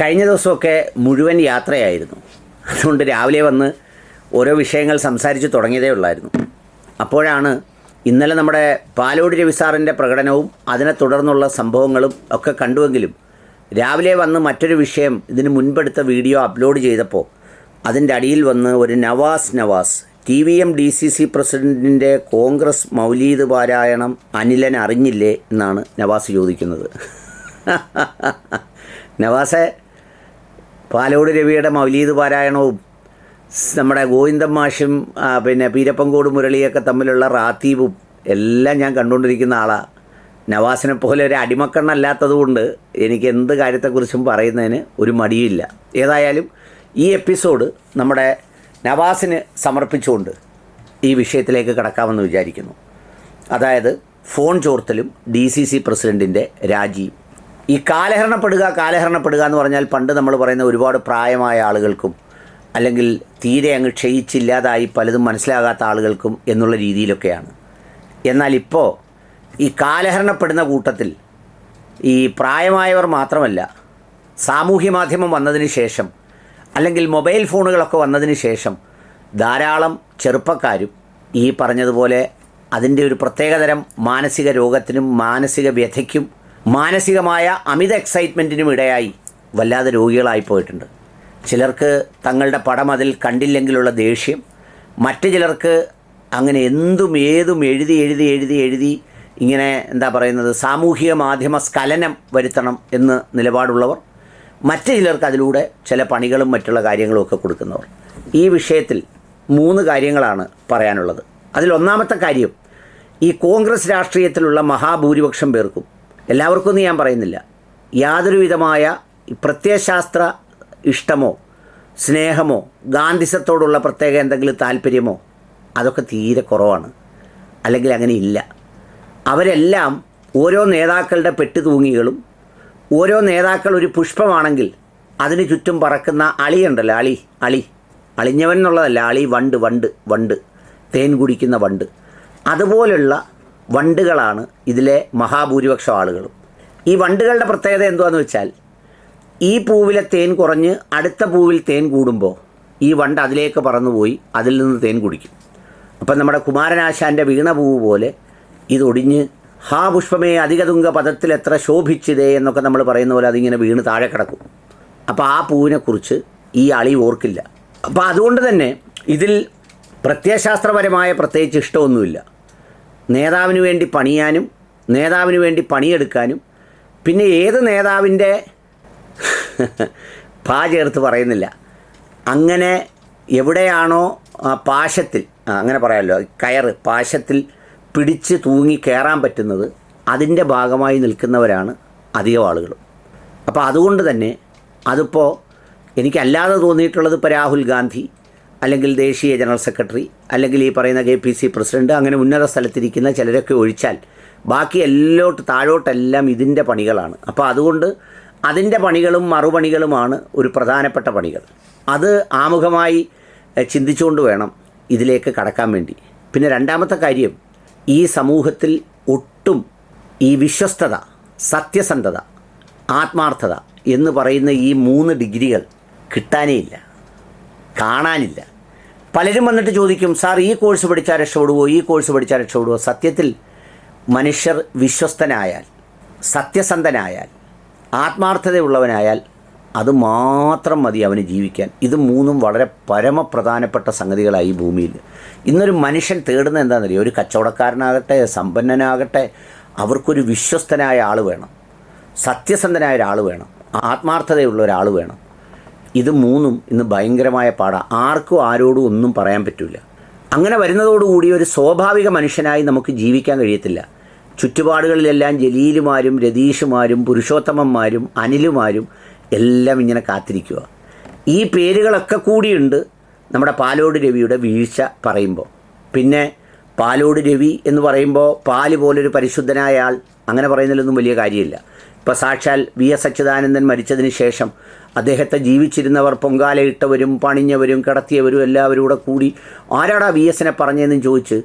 കഴിഞ്ഞ ദിവസമൊക്കെ മുഴുവൻ യാത്രയായിരുന്നു. അതുകൊണ്ട് രാവിലെ വന്ന് ഓരോ വിഷയങ്ങൾ സംസാരിച്ച് തുടങ്ങിയതേ ഉള്ളായിരുന്നു. അപ്പോഴാണ് ഇന്നലെ നമ്മുടെ പാലോട് രവിസാറിന്റെ പ്രകടനവും അതിനെ തുടർന്നുള്ള സംഭവങ്ങളും ഒക്കെ കണ്ടുവെങ്കിലും രാവിലെ വന്ന് മറ്റൊരു വിഷയം ഇതിന് മുൻപെടുത്ത വീഡിയോ അപ്ലോഡ് ചെയ്തപ്പോൾ അതിന്റെ അടിയിൽ വന്ന് ഒരു Navas Navas T V M D C C പ്രസിഡന്റിന്റെ കോൺഗ്രസ് മൗലീദ് പാരായണം അനിലൻ അറിഞ്ഞില്ലേ എന്നാണ് നവാസ് ചോദിക്കുന്നത്. നവാസെ പാലോട് രവിയുടെ മൗലീദ് പാരായണവും നമ്മുടെ ഗോവിന്ദൻ മാഷും പിന്നെ പീരപ്പങ്കോട് മുരളിയൊക്കെ തമ്മിലുള്ള റാത്തീപും എല്ലാം ഞാൻ കണ്ടുകൊണ്ടിരിക്കുന്ന ആളാണ് നവാസിനെ പോലെ ഒരു അടിമക്കണ്ണല്ലാത്തത് കൊണ്ട് എനിക്ക് എന്ത് കാര്യത്തെക്കുറിച്ചും പറയുന്നതിന് ഒരു മടിയില്ല ഏതായാലും ഈ എപ്പിസോഡ് നമ്മുടെ നവാസിന് സമർപ്പിച്ചുകൊണ്ട് ഈ വിഷയത്തിലേക്ക് കടക്കാമെന്ന് വിചാരിക്കുന്നു. അതായത് ഫോൺ ചോർത്തലും ഡി സി സി പ്രസിഡന്റിന്റെ രാജിയും. ഈ കാലഹരണപ്പെടുക കാലഹരണപ്പെടുക എന്ന് പറഞ്ഞാൽ പണ്ട് നമ്മൾ പറയുന്ന ഒരുപാട് പ്രായമായ ആളുകൾക്കും അല്ലെങ്കിൽ തീരെ അങ്ങ് ക്ഷയിച്ചില്ലാതായി പലതും മനസ്സിലാകാത്ത ആളുകൾക്കും എന്നുള്ള രീതിയിലൊക്കെയാണ്. എന്നാൽ ഇപ്പോൾ ഈ കാലഹരണപ്പെടുന്ന കൂട്ടത്തിൽ ഈ പ്രായമായവർ മാത്രമല്ല സാമൂഹ്യ മാധ്യമം വന്നതിന് ശേഷം അല്ലെങ്കിൽ മൊബൈൽ ഫോണുകളൊക്കെ വന്നതിന് ശേഷം ധാരാളം ചെറുപ്പക്കാരും ഈ പറഞ്ഞതുപോലെ അതിന്റെ ഒരു പ്രത്യേകതരം മാനസിക രോഗത്തിനും മാനസിക വ്യഥയ്ക്കും മാനസികമായ അമിത എക്സൈറ്റ്മെന്റിനും ഇടയായി. വല്ലാതെ രോഗികളായി പോയിട്ടുണ്ട്. ചിലർക്ക് തങ്ങളുടെ പടം അതിൽ കണ്ടില്ലെങ്കിലുള്ള ദേഷ്യം. മറ്റു ചിലർക്ക് അങ്ങനെ എന്തും ഏതും എഴുതി എഴുതി എഴുതി എഴുതി ഇങ്ങനെ എന്താ പറയുന്നത് സാമൂഹിക മാധ്യമ സ്ഖലനം വരുത്തണം എന്ന് നിലപാടുള്ളവർ. മറ്റു ചിലർക്ക് അതിലൂടെ ചില പണികളും മറ്റുള്ള കാര്യങ്ങളും ഒക്കെ കൊടുക്കുന്നവർ. ഈ വിഷയത്തിൽ മൂന്ന് കാര്യങ്ങളാണ് പറയാനുള്ളത്. അതിലൊന്നാമത്തെ കാര്യം ഈ കോൺഗ്രസ് രാഷ്ട്രീയത്തിലുള്ള മഹാഭൂരിപക്ഷം പേർക്കും എല്ലാവർക്കും ഞാൻ പറയുന്നില്ല. യാതൊരു വിധമായ പ്രത്യയശാസ്ത്ര ഇഷ്ടമോ സ്നേഹമോ ഗാന്ധിസത്തോടുള്ള പ്രത്യേക എന്തെങ്കിലും താല്പര്യമോ അതൊക്കെ തീരെ കുറവാണ്. അല്ലെങ്കിൽ അങ്ങനെ ഇല്ല. അവരെല്ലാം ഓരോ നേതാക്കളുടെ പെട്ടുതൂങ്ങികളും ഓരോ നേതാക്കൾ ഒരു പുഷ്പമാണെങ്കിൽ അതിന് ചുറ്റും പറക്കുന്ന അളിയുണ്ടല്ലോ അളി അളി. അളിഞ്ഞവൻ എന്നുള്ളതല്ല അളി വണ്ട് വണ്ട് വണ്ട്. തേൻ കുടിക്കുന്ന വണ്ട്. അതുപോലുള്ള വണ്ടുകളാണ് ഇതിലെ മഹാഭൂരിപക്ഷം ആളുകളും. ഈ വണ്ടുകളുടെ പ്രത്യേകത എന്തുവാന്ന് വെച്ചാൽ ഈ പൂവിലെ തേൻ കുറഞ്ഞ് അടുത്ത പൂവിൽ തേൻ കൂടുമ്പോൾ ഈ വണ്ട് അതിലേക്ക് പറന്നുപോയി അതിൽ നിന്ന് തേൻ കുടിക്കും. അപ്പം നമ്മുടെ കുമാരനാശാന്റെ വീണ പൂവ് പോലെ ഇതൊടിഞ്ഞ് ഹാ പുഷ്പമേ അധികതുങ്ക പദത്തിൽ എത്ര ശോഭിച്ചിതേ എന്നൊക്കെ നമ്മൾ പറയുന്ന പോലെ അതിങ്ങനെ വീണ് താഴെ കിടക്കും. അപ്പോൾ ആ പൂവിനെക്കുറിച്ച് ഈ അളി ഓർക്കില്ല. അപ്പോൾ അതുകൊണ്ട് തന്നെ ഇതിൽ പ്രത്യയശാസ്ത്രപരമായ പ്രത്യേകിച്ച് ഇഷ്ടമൊന്നുമില്ല. നേതാവിന് വേണ്ടി പണിയാനും നേതാവിന് വേണ്ടി പണിയെടുക്കാനും പിന്നെ ഏത് നേതാവിന്റെ പാ ചേർത്ത് പറയുന്നില്ല. അങ്ങനെ എവിടെയാണോ പാശത്തിൽ അങ്ങനെ പറയാമല്ലോ കയറ് പാശത്തിൽ പിടിച്ച് തൂങ്ങി കയറാൻ പറ്റുന്നത് അതിന്റെ ഭാഗമായി നിൽക്കുന്നവരാണ് അധികം ആളുകളും അപ്പോൾ അതുകൊണ്ട് തന്നെ അതിപ്പോൾ എനിക്കല്ലാതെ തോന്നിയിട്ടുള്ളത് ഇപ്പോൾ രാഹുൽ ഗാന്ധി അല്ലെങ്കിൽ ദേശീയ ജനറൽ സെക്രട്ടറി അല്ലെങ്കിൽ ഈ പറയുന്ന കെ പി സി പ്രസിഡന്റ് അങ്ങനെ ഉന്നത സ്ഥലത്തിരിക്കുന്ന ചിലരൊക്കെ ഒഴിച്ചാൽ ബാക്കി എല്ലോട്ട് താഴോട്ടെല്ലാം ഇതിന്റെ പണികളാണ്. അപ്പോൾ അതുകൊണ്ട് അതിന്റെ പണികളും മറുപണികളുമാണ് ഒരു പ്രധാനപ്പെട്ട പണികൾ. അത് ആമുഖമായി ചിന്തിച്ചുകൊണ്ട് വേണം ഇതിലേക്ക് കടക്കാൻ വേണ്ടി. പിന്നെ രണ്ടാമത്തെ കാര്യം ഈ സമൂഹത്തിൽ ഒട്ടും ഈ വിശ്വസ്തത സത്യസന്ധത ആത്മാർത്ഥത എന്ന് പറയുന്ന ഈ മൂന്ന് ഡിഗ്രികൾ കിട്ടാനേ ഇല്ല കാണാനില്ല. പലരും വന്നിട്ട് ചോദിക്കും സാർ ഈ കോഴ്സ് പഠിച്ചാൽ രക്ഷപ്പെടുവോ? ഈ കോഴ്സ് പഠിച്ചാൽ രക്ഷപ്പെടുവോ? സത്യത്തിൽ മനുഷ്യർ വിശ്വസ്തനായാൽ സത്യസന്ധനായാൽ ആത്മാർത്ഥതയുള്ളവനായാൽ അത് മാത്രം മതി അവന് ജീവിക്കാൻ. ഇത് മൂന്നും വളരെ പരമപ്രധാനപ്പെട്ട സംഗതികളായി ഭൂമിയിൽ. ഇന്നൊരു മനുഷ്യൻ തേടുന്നത് എന്താണെന്നറിയോ? ഒരു കച്ചവടക്കാരനാകട്ടെ സമ്പന്നനാകട്ടെ അവർക്കൊരു വിശ്വസ്തനായ ആൾ വേണം. സത്യസന്ധനായ ഒരാൾ വേണം. ആത്മാർത്ഥതയുള്ള ഒരാൾ വേണം. ഇത് മൂന്നും ഇന്ന് ഭയങ്കരമായ പാടാണ് ആർക്കും ആരോടും ഒന്നും പറയാൻ പറ്റില്ല അങ്ങനെ വരുന്നതോടുകൂടി ഒരു സ്വാഭാവിക മനുഷ്യനായി നമുക്ക് ജീവിക്കാൻ കഴിയത്തില്ല. ചുറ്റുപാടുകളിലെല്ലാം ജലീലുമാരും രതീഷുമാരും പുരുഷോത്തമന്മാരും അനിലുമാരും എല്ലാം ഇങ്ങനെ കാത്തിരിക്കുക ഈ പേരുകളൊക്കെ കൂടിയുണ്ട് നമ്മുടെ പാലോട് രവിയുടെ വീഴ്ച പറയുമ്പോൾ പിന്നെ പാലോട് രവി എന്ന് പറയുമ്പോൾ പാൽ പോലൊരു പരിശുദ്ധനായ ആൾ അങ്ങനെ പറയുന്നതിലൊന്നും വലിയ കാര്യമില്ല. ഇപ്പോൾ സാക്ഷാൽ വി എസ് അച്യുതാനന്ദൻ മരിച്ചതിന് ശേഷം അദ്ദേഹത്തെ ജീവിച്ചിരുന്നവർ പൊങ്കാലയിട്ടവരും പണിഞ്ഞവരും കിടത്തിയവരും എല്ലാവരും കൂടെ കൂടി ആരാടാ വി എസിനെ പറഞ്ഞതെന്ന് ചോദിച്ച്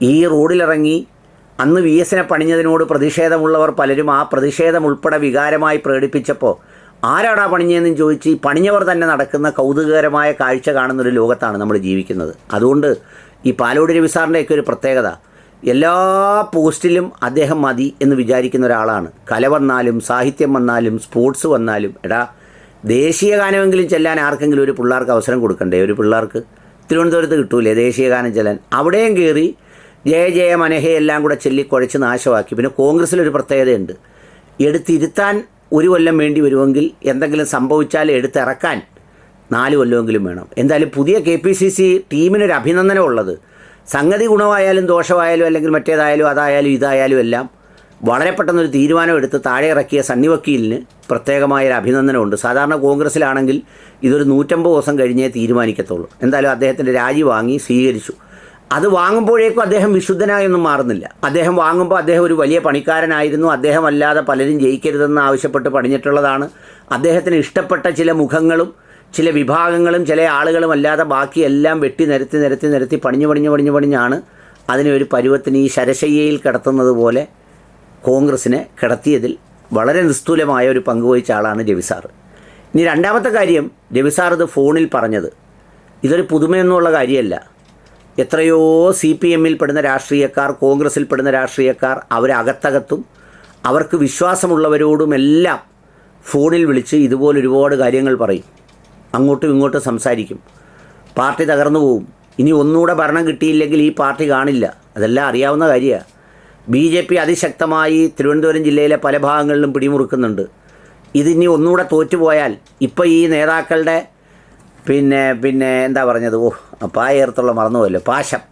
ഈ റോഡിലിറങ്ങി അന്ന് വി എസിനെ പണിഞ്ഞതിനോട് പ്രതിഷേധമുള്ളവർ പലരും ആ പ്രതിഷേധം ഉൾപ്പെടെ വികാരമായി പ്രകടിപ്പിച്ചപ്പോൾ ആരാടാ പണിഞ്ഞതെന്ന് ചോദിച്ച് ഈ പണിഞ്ഞവർ തന്നെ നടക്കുന്ന കൗതുകകരമായ കാഴ്ച കാണുന്നൊരു ലോകത്താണ് നമ്മൾ ജീവിക്കുന്നത്. അതുകൊണ്ട് ഈ പാലോട് രവിസാറിന്റെയൊക്കെ ഒരു പ്രത്യേകത. എല്ലാ പോസ്റ്റിലും അദ്ദേഹം മതി എന്ന് വിചാരിക്കുന്ന ഒരാളാണ്. കല വന്നാലും സാഹിത്യം വന്നാലും സ്പോർട്സ് വന്നാലും എടാ ദേശീയ ഗാനമെങ്കിലും ചെല്ലാൻ ആർക്കെങ്കിലും ഒരു പിള്ളേർക്ക് അവസരം കൊടുക്കണ്ടേ? ഒരു പിള്ളേർക്ക് തിരുവനന്തപുരത്ത് കിട്ടൂലേ ദേശീയ ഗാനം ചെല്ലാൻ? അവിടെയും കയറി ജയ ജയ മനഹെ എല്ലാം കൂടെ ചൊല്ലി കുഴച്ച് നാശമാക്കി. പിന്നെ കോൺഗ്രസ്സിലൊരു പ്രത്യേകതയുണ്ട്. എടുത്തിരുത്താൻ ഒരു കൊല്ലം വേണ്ടി വരുമെങ്കിൽ എന്തെങ്കിലും സംഭവിച്ചാൽ എടുത്തിറക്കാൻ നാല് കൊല്ലമെങ്കിലും വേണം. എന്തായാലും പുതിയ കെ പി സി സി ടീമിനൊരു അഭിനന്ദനം ഉള്ളത് സംഗതി ഗുണമായാലും ദോഷമായാലും അല്ലെങ്കിൽ മറ്റേതായാലും അതായാലും ഇതായാലും എല്ലാം വളരെ പെട്ടെന്നൊരു തീരുമാനം എടുത്ത് താഴെ ഇറക്കിയ സണ്ണി വക്കീലിന് പ്രത്യേകമായൊരു അഭിനന്ദനമുണ്ട്. സാധാരണ കോൺഗ്രസ്സിലാണെങ്കിൽ ഇതൊരു നൂറ്റമ്പത് ദിവസം കഴിഞ്ഞേ തീരുമാനിക്കത്തുള്ളൂ. എന്തായാലും അദ്ദേഹത്തിന്റെ രാജി വാങ്ങി സ്വീകരിച്ചു. അത് വാങ്ങുമ്പോഴേക്കും അദ്ദേഹം വിശുദ്ധനായൊന്നും മാറുന്നില്ല. അദ്ദേഹം വാങ്ങുമ്പോൾ അദ്ദേഹം ഒരു വലിയ പണിക്കാരനായിരുന്നു. അദ്ദേഹം അല്ലാതെ പലരും ജയിക്കരുതെന്ന് ആവശ്യപ്പെട്ട് പണിഞ്ഞിട്ടുള്ളതാണ്. അദ്ദേഹത്തിന് ഇഷ്ടപ്പെട്ട ചില മുഖങ്ങളും ചില വിഭാഗങ്ങളും ചില ആളുകളും അല്ലാതെ ബാക്കിയെല്ലാം വെട്ടി നിരത്തി നിരത്തി നിരത്തി പണിഞ്ഞു പണിഞ്ഞു പണിഞ്ഞു പണിഞ്ഞാണ് അതിനെ ഒരു പരുവത്തിന് ഈ ശരശയ്യയിൽ കിടത്തുന്നത് പോലെ കോൺഗ്രസിനെ കിടത്തിയതിൽ വളരെ നിസ്തൂലമായ ഒരു പങ്കുവഹിച്ച ആളാണ് രവിസാർ ഇനി രണ്ടാമത്തെ കാര്യം രവിസാർ ഇത് ഫോണിൽ പറഞ്ഞത്. ഇതൊരു പുതുമയൊന്നുമുള്ള കാര്യമല്ല. എത്രയോ സി പി എമ്മിൽ പെടുന്ന രാഷ്ട്രീയക്കാർ കോൺഗ്രസിൽ പെടുന്ന രാഷ്ട്രീയക്കാർ അവരകത്തകത്തും അവർക്ക് വിശ്വാസമുള്ളവരോടുമെല്ലാം ഫോണിൽ വിളിച്ച് ഇതുപോലെ ഒരുപാട് കാര്യങ്ങൾ പറയും. അങ്ങോട്ടും ഇങ്ങോട്ടും സംസാരിക്കും. പാർട്ടി തകർന്നു പോവും. ഇനി ഒന്നുകൂടെ ഭരണം കിട്ടിയില്ലെങ്കിൽ ഈ പാർട്ടി കാണില്ല. അതെല്ലാം അറിയാവുന്ന കാര്യമാണ് ബി ജെ പി അതിശക്തമായി തിരുവനന്തപുരം ജില്ലയിലെ പല ഭാഗങ്ങളിലും പിടിമുറുക്കുന്നുണ്ട്. ഇതിനി ഒന്നുകൂടെ തോറ്റുപോയാൽ ഇപ്പോൾ ഈ നേതാക്കളുടെ പിന്നെ പിന്നെ എന്താ പറഞ്ഞത്? ഓ പായേർത്തുള്ള മറന്നുപോയല്ലോ. പാശം.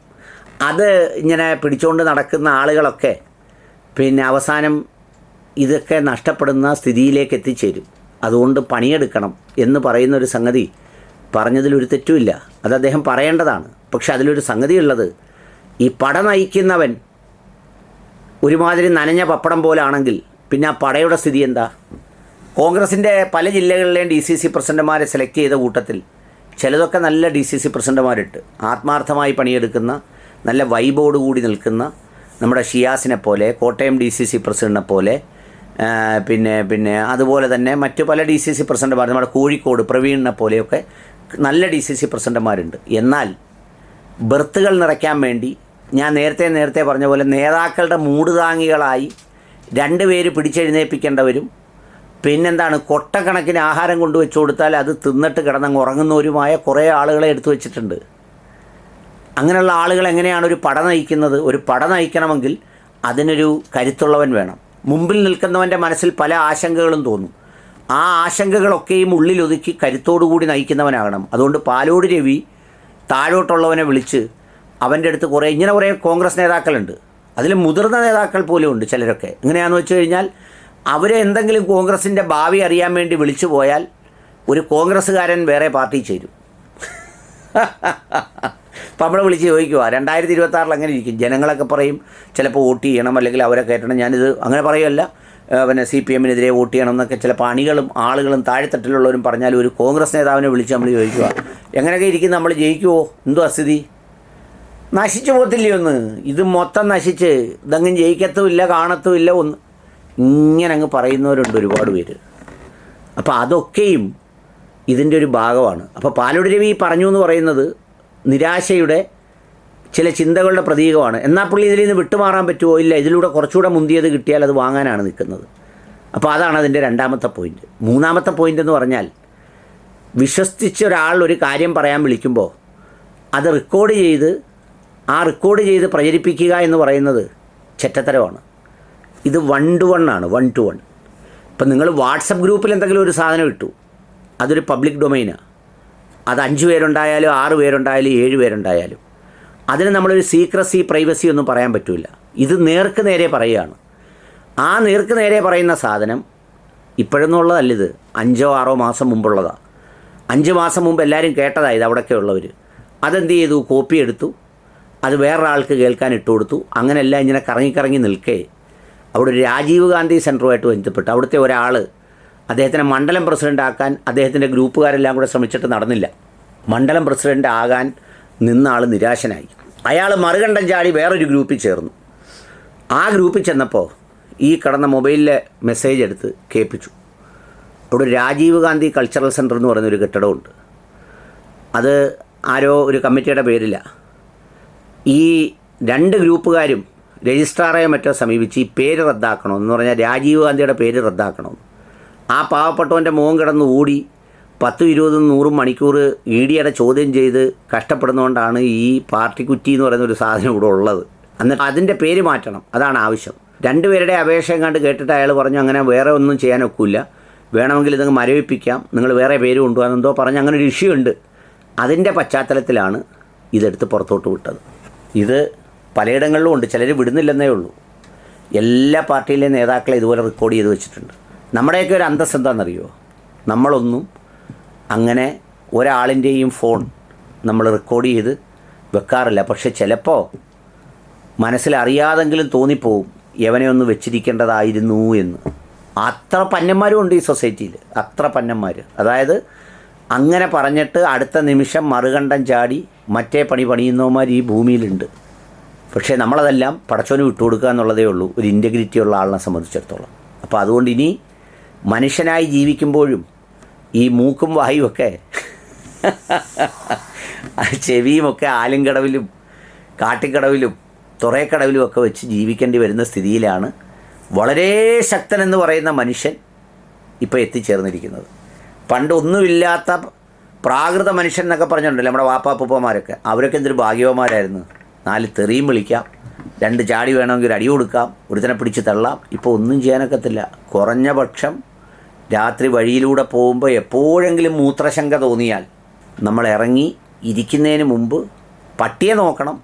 അത് ഇങ്ങനെ പിടിച്ചുകൊണ്ട് നടക്കുന്ന ആളുകളൊക്കെ പിന്നെ അവസാനം ഇതൊക്കെ നഷ്ടപ്പെടുന്ന സ്ഥിതിയിലേക്ക് എത്തിച്ചേരും. അതുകൊണ്ട് പണിയെടുക്കണം എന്ന് പറയുന്ന ഒരു സംഗതി പറഞ്ഞതിലൊരു തെറ്റുമില്ല. അത് അദ്ദേഹം പറയേണ്ടതാണ്. പക്ഷെ അതിലൊരു സംഗതിയുള്ളത് ഈ പട നയിക്കുന്നവൻ ഒരുമാതിരി നനഞ്ഞ പപ്പടം പോലാണെങ്കിൽ പിന്നെ ആ പടയുടെ സ്ഥിതി എന്താ? കോൺഗ്രസിന്റെ പല ജില്ലകളിലെയും ഡി സി സി പ്രസിഡന്റുമാരെ സെലക്ട് ചെയ്ത കൂട്ടത്തിൽ ചിലതൊക്കെ നല്ല ഡി സി സി പ്രസിഡന്റുമാരിട്ട് ആത്മാർത്ഥമായി പണിയെടുക്കുന്ന നല്ല വൈബോട് കൂടി നിൽക്കുന്ന നമ്മുടെ ഷിയാസിനെ പോലെ കോട്ടയം ഡി സി സി പ്രസിഡന്റിനെ പോലെ പിന്നെ പിന്നെ അതുപോലെ തന്നെ മറ്റു പല ഡി സി സി പ്രസിഡന്റുമാർ നമ്മുടെ കോഴിക്കോട് പ്രവീണിനെ പോലെയൊക്കെ നല്ല ഡി സി സി പ്രസിഡന്റുമാരുണ്ട്. എന്നാൽ ബർത്തുകൾ നിറയ്ക്കാൻ വേണ്ടി ഞാൻ നേരത്തെ നേരത്തെ പറഞ്ഞ പോലെ നേതാക്കളുടെ മൂടുതാങ്ങികളായി രണ്ട് പേര് പിടിച്ചെഴുന്നേൽപ്പിക്കേണ്ടവരും പിന്നെന്താണ് കൊട്ടക്കണക്കിന് ആഹാരം കൊണ്ടുവച്ച് കൊടുത്താൽ അത് തിന്നിട്ട് കിടന്നങ്ങ് ഉറങ്ങുന്നവരുമായ കുറേ ആളുകളെ എടുത്തു വച്ചിട്ടുണ്ട്. അങ്ങനെയുള്ള ആളുകൾ എങ്ങനെയാണ് ഒരു പട നയിക്കുന്നത്? ഒരു പട നയിക്കണമെങ്കിൽ അതിനൊരു കരുത്തുള്ളവൻ വേണം. മുമ്പിൽ നിൽക്കുന്നവന്റെ മനസ്സിൽ പല ആശങ്കകളും തോന്നും. ആ ആശങ്കകളൊക്കെയും ഉള്ളിലൊതുക്കി കരുത്തോടുകൂടി നയിക്കുന്നവനാകണം. അതുകൊണ്ട് പാലോട് രവി താഴോട്ടുള്ളവനെ വിളിച്ച് അവന്റെ അടുത്ത് കുറേ ഇങ്ങനെ കുറേ കോൺഗ്രസ് നേതാക്കളുണ്ട്. അതിൽ മുതിർന്ന നേതാക്കൾ പോലും ഉണ്ട് ചിലരൊക്കെ. എങ്ങനെയാണെന്ന് വെച്ച് കഴിഞ്ഞാൽ അവരെ എന്തെങ്കിലും കോൺഗ്രസിന്റെ ഭാവി അറിയാൻ വേണ്ടി വിളിച്ചു പോയാൽ ഒരു കോൺഗ്രസ്സുകാരൻ വേറെ പാർട്ടി ചേരും. അപ്പം നമ്മളെ വിളിച്ച് ചോദിക്കുക രണ്ടായിരത്തി ഇരുപത്തി ആറിൽ അങ്ങനെ ഇരിക്കും. ജനങ്ങളൊക്കെ പറയും ചിലപ്പോൾ വോട്ട് ചെയ്യണം അല്ലെങ്കിൽ അവരെ കയറ്റണം. ഞാനിത് അങ്ങനെ പറയുമല്ല പിന്നെ സി പി എമ്മിനെതിരെ വോട്ട് ചെയ്യണം എന്നൊക്കെ ചില പണികളും ആളുകളും താഴെത്തട്ടിലുള്ളവരും പറഞ്ഞാൽ ഒരു കോൺഗ്രസ് നേതാവിനെ വിളിച്ച് നമ്മൾ ചോദിക്കുക എങ്ങനെയൊക്കെ ഇരിക്കും നമ്മൾ ജയിക്കുമോ എന്തോ അസ്ഥിതി നശിച്ചു പോകത്തില്ലേ ഒന്ന്? ഇത് മൊത്തം നശിച്ച് ഇതങ്ങും ജയിക്കത്തുമില്ല കാണത്തുമില്ല ഒന്ന്. ഇങ്ങനെ അങ്ങ് പറയുന്നവരുണ്ട് ഒരുപാട് പേര്. അപ്പോൾ അതൊക്കെയും ഇതിന്റെ ഒരു ഭാഗമാണ്. അപ്പോൾ പാലോട് രവി പറഞ്ഞു എന്ന് പറയുന്നത് നിരാശയുടെ ചില ചിന്തകളുടെ പ്രതീകമാണ്. എന്നാൽ പുള്ളി ഇതിൽ നിന്ന് വിട്ടുമാറാൻ പറ്റുമോ ഇല്ല ഇതിലൂടെ കുറച്ചുകൂടെ മുന്തിയത് കിട്ടിയാൽ അത് വാങ്ങാനാണ് നിൽക്കുന്നത്. അപ്പോൾ അതാണ് അതിന്റെ രണ്ടാമത്തെ പോയിന്റ്. മൂന്നാമത്തെ പോയിന്റ് എന്ന് പറഞ്ഞാൽ വിശ്വസിച്ച ഒരാൾ ഒരു കാര്യം പറയാൻ വിളിക്കുമ്പോൾ അത് റെക്കോർഡ് ചെയ്ത് ആ റെക്കോർഡ് ചെയ്ത് പ്രചരിപ്പിക്കുക എന്ന് പറയുന്നത് ചെറ്റത്തരമാണ്. ഇത് വൺ ടു വൺ ആണ് വൺ ടു വൺ ഇപ്പം നിങ്ങൾ വാട്സപ്പ് ഗ്രൂപ്പിൽ എന്തെങ്കിലും ഒരു സാധനം ഇട്ടു. അതൊരു പബ്ലിക് ഡൊമൈനാണ് അത് അഞ്ച് പേരുണ്ടായാലും ആറ് പേരുണ്ടായാലും ഏഴ് പേരുണ്ടായാലും. അതിന് നമ്മളൊരു സീക്രസി പ്രൈവസി ഒന്നും പറയാൻ പറ്റില്ല ഇത് നേർക്ക് നേരെ പറയുകയാണ്. ആ നേർക്ക് നേരെ പറയുന്ന സാധനം ഇപ്പോഴൊന്നുള്ളതല്ല ഇത്. അഞ്ചോ ആറോ മാസം മുമ്പുള്ളതാണ് അഞ്ച് മാസം മുമ്പ് എല്ലാവരും കേട്ടതാണ് ഇത് അവിടെയൊക്കെ ഉള്ളവർ അതെന്ത് ചെയ്തു? കോപ്പി എടുത്തു. അത് വേറൊരാൾക്ക് കേൾക്കാൻ ഇട്ട് കൊടുത്തു. അങ്ങനെയെല്ലാം ഇങ്ങനെ കറങ്ങിക്കറങ്ങി നിൽക്കേ. അവിടെ രാജീവ് ഗാന്ധി സെന്ററുമായിട്ട് ബന്ധപ്പെട്ട് അവിടുത്തെ ഒരാൾ അദ്ദേഹത്തിനെ മണ്ഡലം പ്രസിഡന്റ് ആക്കാൻ അദ്ദേഹത്തിന്റെ ഗ്രൂപ്പുകാരെല്ലാം കൂടെ ശ്രമിച്ചിട്ട് നടന്നില്ല. മണ്ഡലം പ്രസിഡന്റ് ആകാൻ നിന്ന ആൾ നിരാശനായി. അയാൾ മറുകണ്ഠം ചാടി വേറൊരു ഗ്രൂപ്പിൽ ചേർന്നു. ആ ഗ്രൂപ്പിൽ ചെന്നപ്പോൾ ഈ കടന്ന മൊബൈലിലെ മെസ്സേജ് എടുത്ത് കേൾപ്പിച്ചു. അവിടെ രാജീവ് ഗാന്ധി കൾച്ചറൽ സെന്റർ എന്ന് പറയുന്നൊരു കെട്ടിടമുണ്ട്. അത് ആരോ ഒരു കമ്മിറ്റിയുടെ പേരില്ല ഈ രണ്ട് ഗ്രൂപ്പുകാരും രജിസ്ട്രാറെ മറ്റോ സമീപിച്ച് ഈ പേര് റദ്ദാക്കണമെന്ന് പറഞ്ഞാൽ രാജീവ് ഗാന്ധിയുടെ പേര് റദ്ദാക്കണം ആ പാവപ്പെട്ടവന്റെ മുഖം കിടന്ന് ഓടി പത്തും ഇരുപതും നൂറും മണിക്കൂർ ഇ ഡിയുടെ ചോദ്യം ചെയ്ത് കഷ്ടപ്പെടുന്നതുകൊണ്ടാണ് ഈ പാർട്ടി കുറ്റി എന്ന് പറയുന്ന ഒരു സാധനം ഇവിടെ ഉള്ളത്. എന്നിട്ട് അതിന്റെ പേര് മാറ്റണം. അതാണ് ആവശ്യം. രണ്ടുപേരുടെ അപേക്ഷ കണ്ട് കേട്ടിട്ട് അയാൾ പറഞ്ഞു അങ്ങനെ വേറെ ഒന്നും ചെയ്യാൻ ഒക്കില്ല വേണമെങ്കിൽ ഇതങ്ങ് മരവിപ്പിക്കാം. നിങ്ങൾ വേറെ പേര് കൊണ്ടുപോകാൻ എന്തോ പറഞ്ഞ് അങ്ങനെ ഒരു ഇഷ്യൂ ഉണ്ട്. അതിന്റെ പശ്ചാത്തലത്തിലാണ് ഇതെടുത്ത് പുറത്തോട്ട് വിട്ടത്. ഇത് പലയിടങ്ങളിലും ഉണ്ട്. ചിലർ വിടുന്നില്ലെന്നേ ഉള്ളൂ. എല്ലാ പാർട്ടിയിലെ നേതാക്കളെ ഇതുപോലെ റെക്കോർഡ് ചെയ്ത് വെച്ചിട്ടുണ്ട്. നമ്മുടെയൊക്കെ ഒരു അന്തസ് എന്താണെന്നറിയോ? നമ്മളൊന്നും അങ്ങനെ ഒരാളിന്റെയും ഫോൺ നമ്മൾ റെക്കോർഡ് ചെയ്ത് വെക്കാറില്ല. പക്ഷെ ചിലപ്പോൾ മനസ്സിലറിയാതെങ്കിലും തോന്നിപ്പോവും യവനെ ഒന്ന് വെച്ചിരിക്കേണ്ടതായിരുന്നു എന്ന്. അത്ര പന്നന്മാരും ഉണ്ട് ഈ സൊസൈറ്റിയിൽ. അത്ര പന്നന്മാർ അതായത് അങ്ങനെ പറഞ്ഞിട്ട് അടുത്ത നിമിഷം മറുകണ്ഠം ചാടി മറ്റേ പണി പണിയുന്നവന്മാർ ഈ ഭൂമിയിലുണ്ട്. പക്ഷേ നമ്മളതെല്ലാം പടച്ചോന് വിട്ടുകൊടുക്കുക എന്നുള്ളതേ ഉള്ളൂ. ഒരു ഇന്റഗ്രിറ്റി ഉള്ള ആളിനെ സംബന്ധിച്ചിടത്തോളം. അപ്പോൾ അതുകൊണ്ട് ഇനി മനുഷ്യനായി ജീവിക്കുമ്പോഴും ഈ മൂക്കും വായുമൊക്കെ ചെവിയുമൊക്കെ ആലുംകടവിലും കാട്ടിക്കടവിലും തുറയക്കടവിലും ഒക്കെ വെച്ച് ജീവിക്കേണ്ടി വരുന്ന സ്ഥിതിയിലാണ് വളരെ ശക്തനെന്ന് പറയുന്ന മനുഷ്യൻ ഇപ്പോൾ എത്തിച്ചേർന്നിരിക്കുന്നത്. പണ്ട് ഒന്നുമില്ലാത്ത പ്രാകൃത മനുഷ്യൻ എന്നൊക്കെ പറഞ്ഞിട്ടുണ്ടല്ലോ നമ്മുടെ വാപ്പാപ്പൂപ്പന്മാരൊക്കെ അവരൊക്കെ എന്തൊരു ഭാഗ്യവന്മാരായിരുന്നു. നാല് തെറിയും വിളിക്കാം രണ്ട് ചാടി വേണമെങ്കിൽ ഒരു അടി കൊടുക്കാം ഒരുത്തനെ പിടിച്ച് തള്ളാം. ഇപ്പോൾ ഒന്നും ചെയ്യാനൊക്കത്തില്ല. കുറഞ്ഞ പക്ഷം രാത്രി വഴിയിലൂടെ പോകുമ്പോൾ എപ്പോഴെങ്കിലും മൂത്രശങ്ക തോന്നിയാൽ നമ്മൾ ഇറങ്ങി ഇരിക്കുന്നതിന് മുമ്പ് പട്ടിയെ നോക്കണം.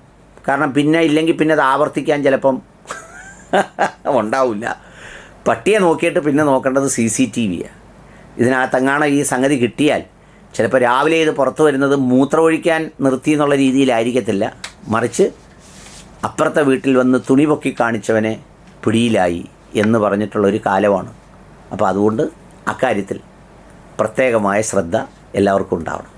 കാരണം പിന്നെ ഇല്ലെങ്കിൽ പിന്നെ അത് ആവർത്തിക്കാൻ ചിലപ്പം ഉണ്ടാവില്ല. പട്ടിയെ നോക്കിയിട്ട് പിന്നെ നോക്കേണ്ടത് സി സി ടി വിയാണ് ഇതിനകത്തങ്ങാണ് ഈ സംഗതി കിട്ടിയാൽ ചിലപ്പോൾ രാവിലെ ഇത് പുറത്തു വരുന്നത് മൂത്രമൊഴിക്കാൻ നിർത്തി എന്നുള്ള രീതിയിലായിരിക്കത്തില്ല. മറിച്ച് അപ്പുറത്തെ വീട്ടിൽ വന്ന് തുണി പൊക്കി കാണിച്ചവനെ പിടിയിലായി എന്ന് പറഞ്ഞിട്ടുള്ളൊരു കാലമാണ്. അപ്പോൾ അതുകൊണ്ട് അക്കാര്യത്തിൽ പ്രത്യേകമായ ശ്രദ്ധ എല്ലാവർക്കും ഉണ്ടാവണം.